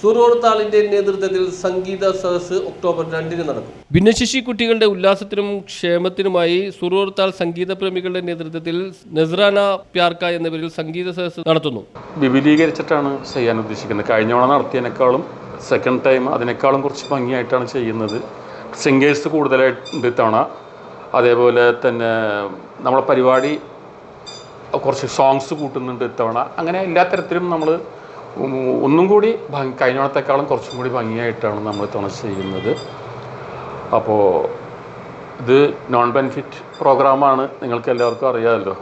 Suroor താളിന്റെ നേതൃത്വത്തിൽ സംഗീത സദസ് ഒക്ടോബർ രണ്ടിന് നടക്കും. ഭിന്നശേഷി കുട്ടികളുടെ ഉല്ലാസത്തിനും ക്ഷേമത്തിനുമായി സുറൂർ താൾ സംഗീത പ്രേമികളുടെ നേതൃത്വത്തിൽ നസ്രാന പ്യാർക്ക എന്ന പേരിൽ സംഗീത സദസ് നടത്തുന്നു. വിപുലീകരിച്ചിട്ടാണ് ചെയ്യാൻ ഉദ്ദേശിക്കുന്നത്. കഴിഞ്ഞ തവണ നടത്തിയതിനേക്കാളും സെക്കൻഡ് ടൈം അതിനേക്കാളും കുറച്ച് ഭംഗിയായിട്ടാണ് ചെയ്യുന്നത്. സിംഗേഴ്സ് കൂടുതലായിട്ട് ഇത്തവണ അതേപോലെ തന്നെ നമ്മളെ പരിപാടി കുറച്ച് സോങ്സ് കൂട്ടുന്നുണ്ട് ഇത്തവണ അങ്ങനെ എല്ലാ തരത്തിലും നമ്മൾ ഒന്നും കൂടി ഭംഗി കഴിഞ്ഞ തവണത്തെക്കാളും കുറച്ചും കൂടി ഭംഗിയായിട്ടാണ് നമ്മൾ ഇത്തവണ ചെയ്യുന്നത്. അപ്പോൾ ഇത് നോൺ ബെനിഫിറ്റ് പ്രോഗ്രാമാണ് നിങ്ങൾക്ക് എല്ലാവർക്കും അറിയാമല്ലോ.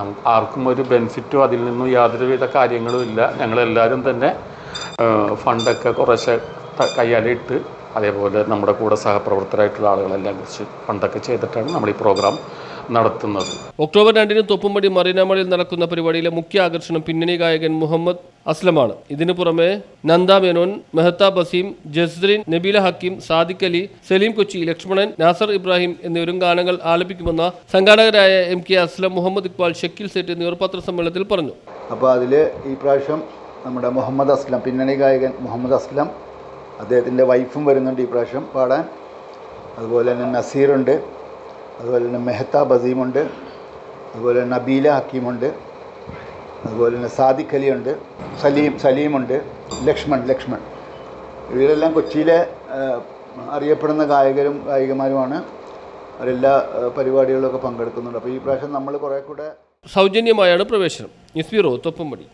നമുക്ക് ആർക്കും ഒരു ബെനിഫിറ്റോ അതിൽ നിന്നും യാതൊരുവിധ കാര്യങ്ങളും ഇല്ല. ഞങ്ങളെല്ലാവരും തന്നെ ഫണ്ടൊക്കെ കുറേശ്ശെ കയ്യാലിട്ട് അതേപോലെ നമ്മുടെ കൂടെ സഹപ്രവർത്തകരായിട്ടുള്ള ആളുകളെല്ലാം കുറിച്ച് ഫണ്ടൊക്കെ ചെയ്തിട്ടാണ് നമ്മൾ ഈ പ്രോഗ്രാം നടത്തുന്നത്. ഒക്ടോബർ രണ്ടിന് തൊപ്പുംപടി മറീനാമളിൽ നടക്കുന്ന പരിപാടിയിലെ മുഖ്യ ആകർഷണം പിന്നണി ഗായകൻ മുഹമ്മദ് അസ്ലമാണ്. ഇതിനു പുറമെ നന്ദ മേനോൻ മെഹത്ത ബസീം ജസ്രീൻ നബീല ഹക്കീം സാദിഖ് അലി സലീം കൊച്ചി ലക്ഷ്മണൻ നാസർ ഇബ്രാഹിം എന്നിവരും ഗാനങ്ങൾ ആലപിക്കുമെന്ന സംഘാടകരായ എം കെ അസ്ലം മുഹമ്മദ് ഇക്ബാൽ ഷക്കീൽ സെറ്റ് എന്നിവർ പത്രസമ്മേളനത്തിൽ പറഞ്ഞു. അപ്പോൾ അതിൽ ഈ പ്രാവശ്യം നമ്മുടെ മുഹമ്മദ് അസ്ലം പിന്നണി ഗായകൻ മുഹമ്മദ് അസ്ലം അദ്ദേഹത്തിന്റെ വൈഫും വരുന്നുണ്ട് ഈ പ്രാവശ്യം പാടാൻ. അതുപോലെ തന്നെ നസീറുണ്ട്. അതുപോലെ തന്നെ മെഹത്താബ് അസീമുണ്ട്. അതുപോലെ നബീല ഹക്കീമുണ്ട്. അതുപോലെ തന്നെ സാദിഖ് അലിയുണ്ട്. സലീം സലീമുണ്ട്. ലക്ഷ്മൺ ലക്ഷ്മൺ. ഇവരെല്ലാം കൊച്ചിയിലെ അറിയപ്പെടുന്ന ഗായകരും ഗായികമാരുമാണ്. അവരെല്ലാ പരിപാടികളിലൊക്കെ പങ്കെടുക്കുന്നുണ്ട്. അപ്പോൾ ഈ പ്രാവശ്യം നമ്മൾ കുറേ കൂടെ സൗജന്യമായാണ് പ്രവേശനം. News bureau Thoppumpady.